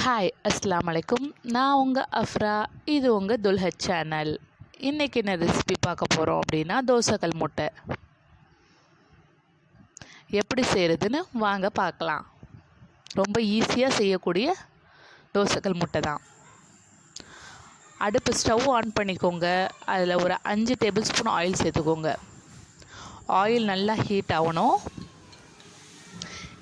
Hi அஸ்லாம் வலைக்கும் நான் உங்கள் அஃப்ரா இது உங்கள் துல்ஹத் சேனல் இன்றைக்கி என்ன ரெசிபி பார்க்க போகிறோம் அப்படின்னா தோசைக்கல் முட்டை எப்படி செய்கிறதுன்னு வாங்க பார்க்கலாம் ரொம்ப ஈஸியாக செய்யக்கூடிய தோசைக்கல் முட்டை தான் அடுப்பு ஸ்டவ் ஆன் பண்ணிக்கோங்க அதில் ஒரு அஞ்சு டேபிள் ஸ்பூன் ஆயில் சேர்த்துக்கோங்க ஆயில் நல்லா ஹீட் ஆகணும்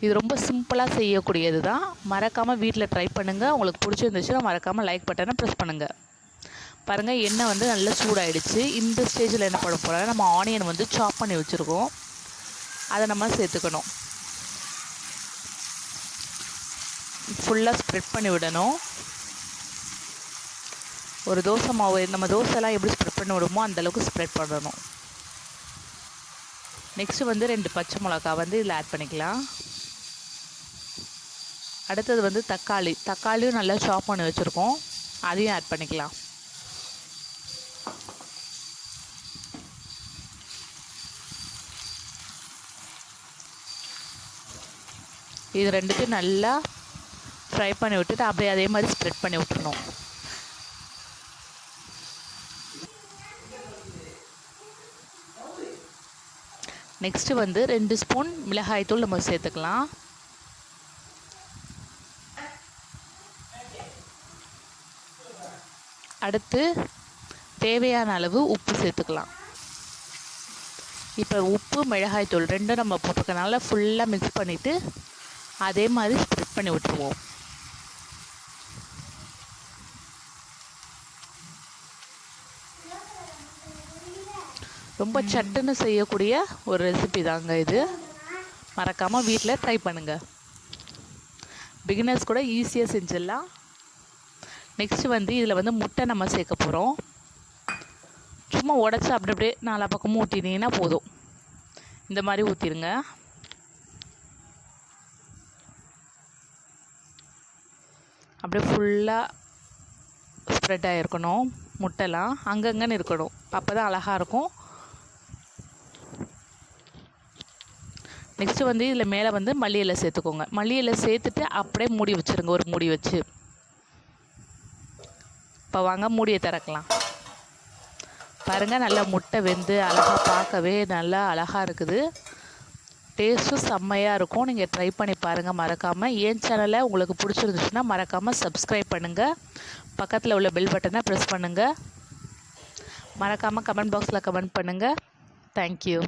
இது ரொம்ப சிம்பிளாக செய்யக்கூடியது தான் மறக்காமல் வீட்டில் ட்ரை பண்ணுங்கள் உங்களுக்கு பிடிச்சிருந்துச்சுன்னா மறக்காமல் லைக் பட்டனை ப்ரெஸ் பண்ணுங்கள் பாருங்கள் எண்ணெய் வந்து நல்லா சூடாயிடுச்சு. இந்த ஸ்டேஜில் என்ன பண்ண போகிறோம் நம்ம ஆனியன் வந்து சாப் பண்ணி வச்சுருக்கோம். அதை நம்ம சேர்த்துக்கணும். ஃபுல்லாக ஸ்ப்ரெட் பண்ணி விடணும். ஒரு தோசை மாவு நம்ம தோசைலாம் எப்படி ஸ்ப்ரெட் பண்ணி விடுமோ அந்தளவுக்கு ஸ்ப்ரெட் பண்ணணும். நெக்ஸ்ட்டு வந்து ரெண்டு பச்சை மிளகா வந்து இதில் ஆட் பண்ணிக்கலாம். அடுத்தது வந்து தக்காளி. தக்காளியும் நல்லா சாப் பண்ணி வச்சுருக்கோம். அதையும் ஆட் பண்ணிக்கலாம். இது ரெண்டுத்தையும் நல்லா ஃப்ரை பண்ணி விட்டுட்டு அப்படியே அதே மாதிரி ஸ்ப்ரெட் பண்ணி விட்டுருணும் நெக்ஸ்ட்டு வந்து ரெண்டு ஸ்பூன் மிளகாய்த்தூள் நம்ம சேர்த்துக்கலாம். அடுத்து தேவையான அளவு உப்பு சேர்த்துக்கலாம். இப்போ உப்பு மிளகாய் தூள் ரெண்டும் நம்ம போட்டிருக்கனால ஃபுல்லாக மிக்ஸ் பண்ணிவிட்டு அதே மாதிரி ஸ்ப்ரெட் பண்ணி விட்டுருவோம். ரொம்ப சட்டுன்னு செய்யக்கூடிய ஒரு ரெசிபி தாங்க இது. மறக்காமல் வீட்டில் ட்ரை பண்ணுங்கள் பிகினர்ஸ் கூட ஈஸியாக செஞ்சிடலாம். நெக்ஸ்ட்டு வந்து இதில் வந்து முட்டை நம்ம சேர்க்க போகிறோம் சும்மா உடச்சி அப்படி அப்படியே நாலா பக்கமும் ஊற்றினீங்கன்னா போதும். இந்த மாதிரி ஊற்றிடுங்க அப்படியே ஃபுல்லாக ஸ்ப்ரெட் ஆகிருக்கணும் முட்டைலாம். அங்கங்கன்னு இருக்கணும். அப்போ தான் அழகாக இருக்கும். நெக்ஸ்ட்டு வந்து இதில் மேலே வந்து மல்லி இலை சேர்த்துக்கோங்க. மல்லி இலை சேர்த்துட்டு அப்படியே மூடி வச்சுருங்க. ஒரு மூடி வச்சு. இப்போ வாங்க மூடியை திறக்கலாம். பாருங்கள் நல்லா முட்டை வெந்து அழகாக பார்க்கவே நல்லா அழகாக இருக்குது. டேஸ்ட்டும் செம்மையாக இருக்கும். நீங்கள் ட்ரை பண்ணி பாருங்கள் மறக்காமல் என் சேனலை உங்களுக்கு பிடிச்சிருந்துச்சுன்னா மறக்காமல் சப்ஸ்கிரைப் பண்ணுங்கள் பக்கத்தில் உள்ள பெல் பட்டனை ப்ரெஸ் பண்ணுங்கள் மறக்காமல் கமெண்ட் பாக்ஸில் கமெண்ட் பண்ணுங்கள் தேங்க்யூ